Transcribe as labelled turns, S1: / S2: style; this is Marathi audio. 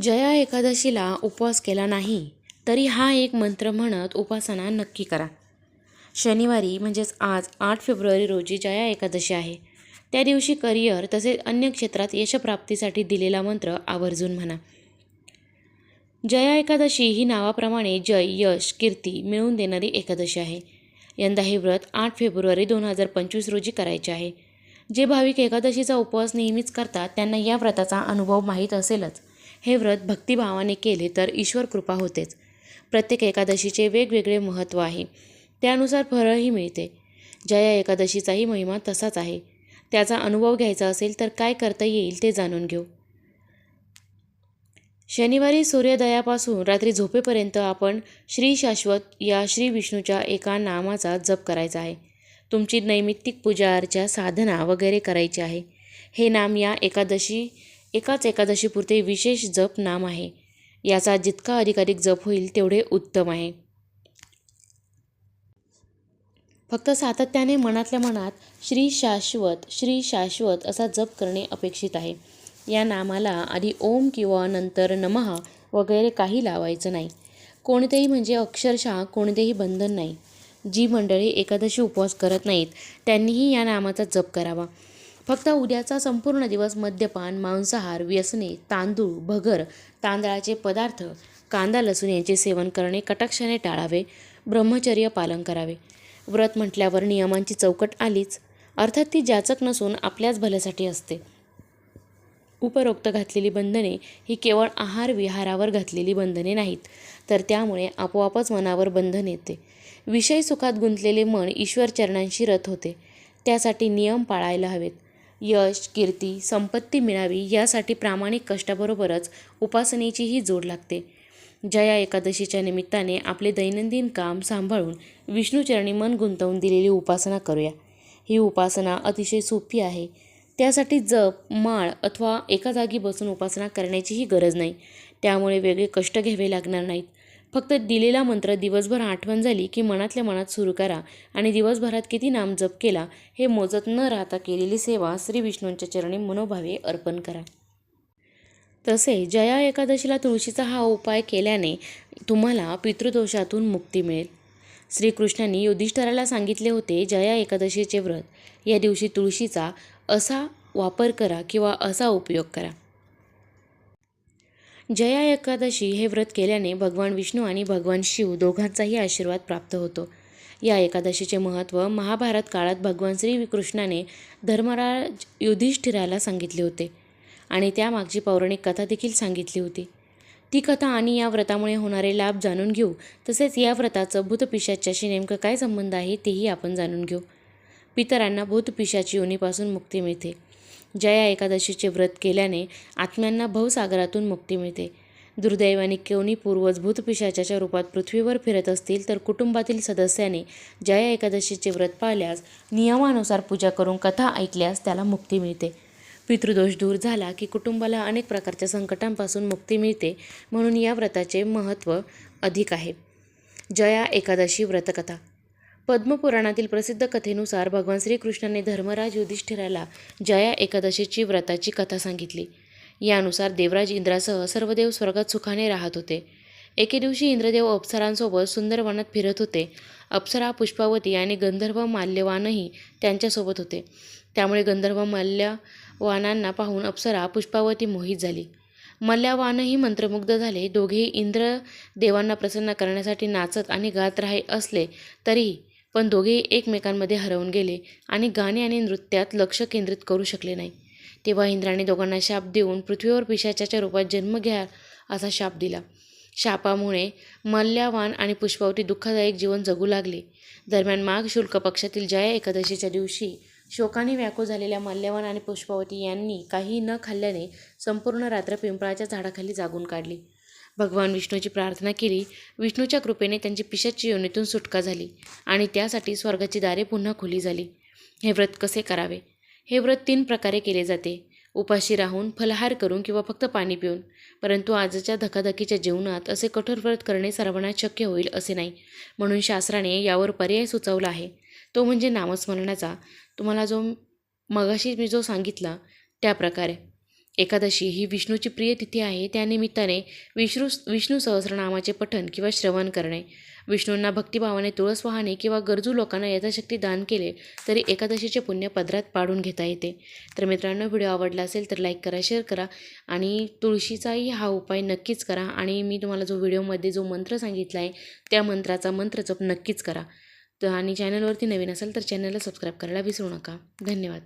S1: जया एकादशीला उपवास केला नाही तरी हा एक मंत्र म्हणत उपासना नक्की करा. शनिवारी म्हणजेच आज आठ फेब्रुवारी रोजी जया एकादशी आहे. त्या दिवशी करिअर तसेच अन्य क्षेत्रात यशप्राप्तीसाठी दिलेला मंत्र आवर्जून म्हणा. जया एकादशी ही नावाप्रमाणे जय यश कीर्ती मिळवून देणारी एकादशी आहे. यंदा हे व्रत आठ फेब्रुवारी दोन हजार पंचवीस रोजी करायचे आहे. जे भाविक एकादशीचा उपवास नेहमीच करतात त्यांना या व्रताचा अनुभव माहीत असेलच. हे व्रत भक्तिभावाने केले तर ईश्वर कृपा होतेच. प्रत्येक एकादशीचे वेगवेगळे महत्त्व आहे. त्यानुसार फळही मिळते. जया एकादशीचाही महिमा तसाच आहे. त्याचा अनुभव घ्यायचा असेल तर काय करता येईल ते जाणून घेऊ. शनिवारी सूर्योदयापासून रात्री झोपेपर्यंत आपण श्री शाश्वत या श्री विष्णूच्या एका नामाचा जप करायचा आहे. तुमची नैमित्तिक पूजा अर्चा साधना वगैरे करायची आहे. हे नाम या एकादशी एकाच एकादशीपुरते विशेष जप नाम आहे. याचा जितका अधिकाधिक जप होईल तेवढे उत्तम आहे. फक्त सातत्याने मनातल्या मनात श्री शाश्वत श्री शाश्वत असा जप करणे अपेक्षित आहे. या नामाला आधी ओम किंवा नंतर नमः वगैरे काही लावायचं नाही. कोणतेही म्हणजे अक्षरशः कोणतेही बंधन नाही. जी मंडळी एकादशी उपवास करत नाहीत त्यांनीही या नामाचा जप करावा. फक्त उद्याचा संपूर्ण दिवस मद्यपान मांसाहार व्यसने तांदूळ भगर तांदळाचे पदार्थ कांदा लसूण यांचे सेवन करणे कटाक्षाने टाळावे ब्रह्मचर्य पालन करावे. व्रत म्हटल्यावर नियमांची चौकट आलीच अर्थात ती जाचक नसून आपल्याच भल्यासाठी असते. उपरोक्त घातलेली बंधने ही केवळ आहार विहारावर घातलेली बंधने नाहीत तर त्यामुळे आपोआपच मनावर बंधन येते. विषय सुखात गुंतलेले मन ईश्वर चरणांशी रथ होते. त्यासाठी नियम पाळायला हवेत. यश कीर्ती संपत्ती मिळावी यासाठी प्रामाणिक कष्टाबरोबरच उपासनेचीही जोड लागते. जया एकादशीच्या निमित्ताने आपले दैनंदिन काम सांभाळून विष्णूचरणी मन गुंतवून दिलेली उपासना करूया. ही उपासना अतिशय सोपी आहे. त्यासाठी जप माळ अथवा एका जागी बसून उपासना करण्याचीही गरज नाही. त्यामुळे वेगळे कष्ट घ्यावे लागणार नाहीत. फक्त दिलेला मंत्र दिवसभर आठवण झाली की मनातल्या मनात सुरू करा आणि दिवसभरात किती नाम जप केला हे मोजत न राहता केलेली सेवा श्री विष्णूंच्या चरणी मनोभावे अर्पण करा. तसे जया एकादशीला तुळशीचा हा उपाय केल्याने तुम्हाला पितृदोषातून मुक्ती मिळेल. श्रीकृष्णांनी युधिष्ठराला सांगितले होते जया एकादशीचे व्रत. या दिवशी तुळशीचा असा वापर करा किंवा असा उपयोग करा. जया एकादशी हे व्रत केल्याने भगवान विष्णू आणि भगवान शिव दोघांचाही आशीर्वाद प्राप्त होतो. या एकादशीचे महत्त्व महाभारत काळात भगवान श्रीकृष्णाने धर्मराज युधिष्ठिराला सांगितले होते आणि त्यामागची पौराणिक कथा देखील सांगितली होती. ती कथा आणि या व्रतामुळे होणारे लाभ जाणून घेऊ तसेच या व्रताचं भूतपिशाच्याशी नेमकं काय संबंध आहे तेही आपण जाणून घेऊ. पितरांना भूतपिशाची योनीपासून मुक्ती मिळते. जया एकादशीचे व्रत केल्याने आत्म्यांना भवसागरातून मुक्ती मिळते. दुर्दैवाने कोणी पूर्वज भूतपिशाच्या रूपात पृथ्वीवर फिरत असतील तर कुटुंबातील सदस्याने जया एकादशीचे व्रत पाळल्यास नियमानुसार पूजा करून कथा ऐकल्यास त्याला मुक्ती मिळते. पितृदोष दूर झाला की कुटुंबाला अनेक प्रकारच्या संकटांपासून मुक्ती मिळते म्हणून या व्रताचे महत्त्व अधिक आहे. जया एकादशी व्रतकथा पद्मपुराणातील प्रसिद्ध कथेनुसार भगवान श्रीकृष्णाने धर्मराज युधिष्ठिराला जया एकादशीची व्रताची कथा सांगितली. यानुसार देवराज इंद्रासह सर्व देव स्वर्गात सुखाने राहत होते. एके दिवशी इंद्रदेव अप्सरांसोबत सुंदर वनात फिरत होते. अप्सरा पुष्पावती आणि गंधर्व माल्यवानही त्यांच्यासोबत होते. त्यामुळे गंधर्व माल्यवानांना पाहून अप्सरा पुष्पावती मोहित झाली. मल्यावानही मंत्रमुग्ध झाले. दोघेही इंद्र देवांना प्रसन्न करण्यासाठी नाचत आणि गात राहे असले तरीही पण दोघेही एकमेकांमध्ये हरवून गेले आणि गाणे आणि नृत्यात लक्ष केंद्रित करू शकले नाही. तेव्हा इंद्राने दोघांना शाप देऊन पृथ्वीवर पिशाच्याच्या रूपात जन्म घ्या असा शाप दिला. शापामुळे मल्ल्यावान आणि पुष्पावती दुःखदायक जीवन जगू लागले. दरम्यान माघ शुल्क पक्षातील जया एकादशीच्या दिवशी शोकाने व्याकुळ झालेल्या मल्ल्यावान आणि पुष्पावती यांनी काही न खाल्ल्याने संपूर्ण रात्र पिंपळाच्या झाडाखाली जागून काढली. भगवान विष्णूची प्रार्थना केली. विष्णूच्या कृपेने त्यांची पिशाची योनीतून सुटका झाली आणि त्यासाठी स्वर्गाची दारे पुन्हा खुली झाली. हे व्रत कसे करावे? हे व्रत तीन प्रकारे केले जाते. उपाशी राहून फलहार करून किंवा फक्त पाणी पिऊन परंतु आजच्या धकाधकीच्या जीवनात असे कठोर व्रत करणे सर्वांना शक्य होईल असे नाही. म्हणून शास्त्राने यावर पर्याय सुचवला आहे. तो म्हणजे नामस्मरणाचा. तुम्हाला जो मगाशी मी जो सांगितला त्या प्रकारे. एकादशी ही विष्णूची प्रिय तिथी आहे. त्यानिमित्ताने विष्णू विष्णू सहस्रनामाचे पठण किंवा श्रवण करणे. विष्णूंना भक्तिभावाने तुळस वाहने किंवा गरजू लोकांना यथाशक्ती दान केले तरी एकादशीचे पुण्य पदरात पाडून घेता येते. तर मित्रांनो व्हिडिओ आवडला असेल तर लाईक करा शेअर करा आणि तुळशीचाही हा उपाय नक्कीच करा आणि मी तुम्हाला जो व्हिडिओमध्ये जो मंत्र सांगितला आहे त्या मंत्राचा मंत्र जप नक्कीच करा. तर आणि चॅनलवरती नवीन असेल तर चॅनलला सबस्क्राईब करायला विसरू नका. धन्यवाद.